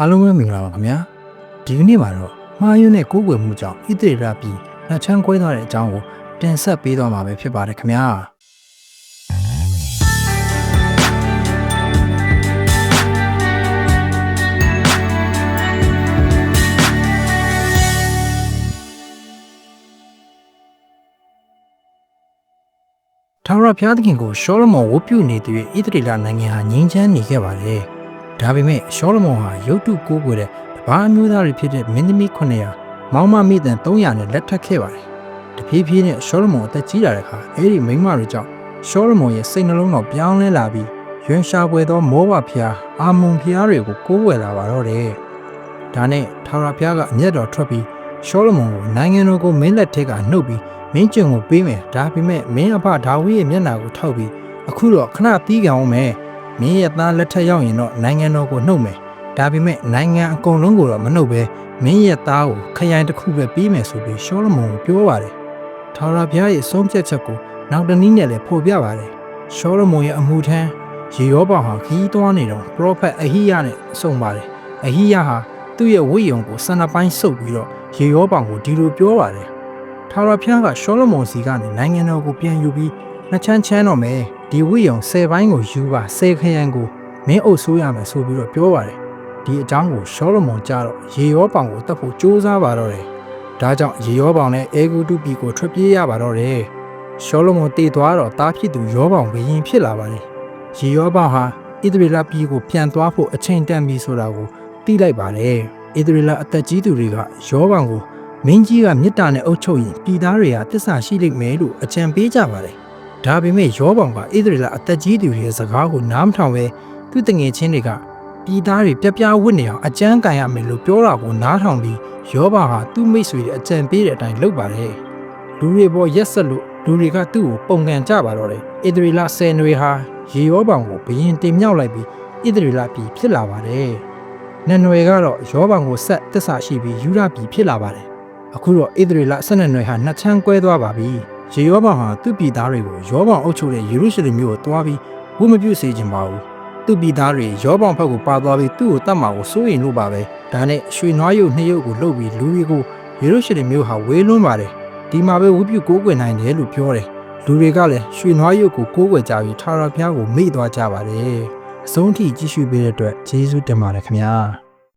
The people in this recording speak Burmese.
အားလုံးပဲမင်္ဂလာပါခင်ဗျာဒီကနေ့မှာတော့မှားယွင်းတဲ့ကိုးကွယ်မှုကြောင့်ဣသရေလပြည်လက်ချမ်းကွဲသွားတဲ့အကြောင်းကိုတင်ဆက်ပေးသွားမှာပဲဖြစ်ပါတယ်ခင်ဗျာထာဝရဘုရားသခင်ကိုရှောလမုန်ဝတ်ပြုနေတဲ့ဣသရေလနိုင်ငံဟာငြိမ်းချမ်းနေခဲ့ပါတယ်။ ဒါပေမဲ့ရှောလမုန်ဟာရုတ်တုကိုးကွယ်တဲ့တပါးအမျိုးသားတွေဖြစ်တဲ့မင်းသမီး900မောင်မမိတန်300နဲ့လက်ထပ်ခဲ့ပါတယ်။တဖြည်းဖြည်းနဲ့ရှောလမုန်အသက်ကြီးလာတဲ့အခါအဲ့ဒီမိန်းမတွေကြောင့်ရှောလမုန်ရဲ့စိတ်နှလုံးတော်ပြောင်းလဲလာပြီးရွှင်ရှားပွဲသောမောဘဖျားအာမုန်ဖျားတွေကိုကိုးကွယ်လာပါတော့တယ်။ဒါနဲ့ထာဝရဘုရားကအမျက်တော်ထွက်ပြီးရှောလမုန်ကိုနိုင်ငံတော်ကိုမင်းလက်ထက်ကနှုတ်ပြီးမင်းကျုံကိုပေးမယ်ဒါပေမဲ့မင်းအဖဒါဝိရဲ့မျက်နှာကိုထောက်ပြီးအခုတော့ခဏတီးကြအောင်မယ် မင်းရဲ့သားလက်ထက်ရောက်ရင်တော့နိုင်ငံတော်ကိုနှုတ်မယ်ဒါပေမဲ့နိုင်ငံအကုန်လုံးကိုတော့မနှုတ်ပဲမင်းရဲ့သားကိုခရိုင်တစ်ခုပဲပေးမယ်ဆိုပြီးရှောလမုန်ကိုပြောပါတယ်ထာဝရဘုရားရဲ့ဆုံးဖြတ်ချက်ကိုနောက်တနည်းနဲ့လည်းဖော်ပြပါတယ်ရှောလမုန်ရဲ့အမှုထမ်းရေရောပါဟာခီးသွားနေတော့ပရောဖက်အဟိယနဲ့ဆုံပါတယ်အဟိယဟာသူ့ရဲ့ဝိယုံကိုဆန္ဒပိုင်းဆုပ်ပြီးတော့ရေရောပါကိုဒီလိုပြောပါတယ်ထာဝရဘုရားကရှောလမုန်စီကနေနိုင်ငံတော်ကိုပြန်ယူပြီး နှစ်ချမ်းချမ်းတော့မယ်ဒီဝိယုံ10ဘိုင်းကိုယူပါ10ခရံကိုမင်းအုပ်ဆိုးရမယ်ဆိုပြီးတော့ပြောပါတယ်ဒီအကြောင်းကိုရှောလမုန်ကြားတော့ရေရောပောင်ကိုတတ်ဖို့ကြိုးစားပါတော့တယ်ဒါကြောင့်ရေရောပောင်နဲ့အေဂုတုပြည်ကိုထွက်ပြေးရပါတော့တယ်ရှောလမုန်တည်သွားတော့တားဖြစ်သူရောပောင်ဘရင်ဖြစ်လာပါတယ်ရေရောပောင်ဟာဣသရေလပြည်ကိုပြန်သွားဖို့အချိန်တန်ပြီဆိုတာကိုသိလိုက်ပါတယ်ဣသရေလအသက်ကြီးသူတွေကရောပောင်ကိုမင်းကြီးကမေတ္တာနဲ့အုပ်ချုပ်ရင်ပြည်သားတွေကတစ္ဆာရှိလိမ့်မယ်လို့အကြံပေးကြပါတယ်။ ဒါပေမဲ့ယောဘောင်ကဣသရေလအသက်ကြီးသူတွေရဲ့စကားကိုနားမထောင်ပဲသူတငယ်ချင်းတွေကပြည်သားတွေပြပြဝတ်နေအောင်အကြမ်းကန်ရမယ်လို့ပြောတာကိုနားထောင်ပြီးယောဘောင်ဟာသူ့မိတ်ဆွေတွေအကြံပေးတဲ့အတိုင်းလုပ်ပါတယ်။လူတွေပေါ်ရက်ဆက်လို့လူတွေကသူ့ကိုပုံကန်ကြပါတော့တယ်။ဣသရေလဆယ်နွေဟာရေယောဘောင်ကိုဘရင်တင်မြောက်လိုက်ပြီးဣသရေလပြည်ဖြစ်လာပါတယ်။နန်နွေကတော့ယောဘောင်ကိုဆက်တစ္ဆာရှိပြီးယူရပြည်ဖြစ်လာပါတယ်။အခုတော့ဣသရေလ12နွယ်ဟာနှစ်ချမ်းကွဲသွားပါပြီ။ရေ ယောဘောင်ဟာသူ့ပြည်သားတွေကိုယောဘောင်အုပ်ချုပ်တဲ့ယေရုရှလင်မြို့ကိုတွားပြီးဝတ်မပြုစေခြင်းပါဘူး။သူ့ပြည်သားတွေယောဘောင်ဘက်ကိုပါသွားပြီးသူ့ကိုတတ်မှာကိုစိုးရင်လို့ပါပဲ။ဒါနဲ့ရွှေနွားရုပ်နှစ်ရုပ်ကိုလှုပ်ပြီးလူတွေကိုယေရုရှလင်မြို့ဟာဝေးလွန်းပါတယ်။ဒီမှာပဲဝတ်ပြုကိုးကွယ်နိုင်တယ်လို့ပြောတယ်။လူတွေကလည်းရွှေနွားရုပ်ကိုကိုးကွယ်ကြပြီးထာဝရဘုရားကိုမေ့သွားကြပါတယ်။အဆုံးထိကြည့်ရှုပေးတဲ့အတွက်ယေရှုတင်ပါတယ်ခင်ဗျာ။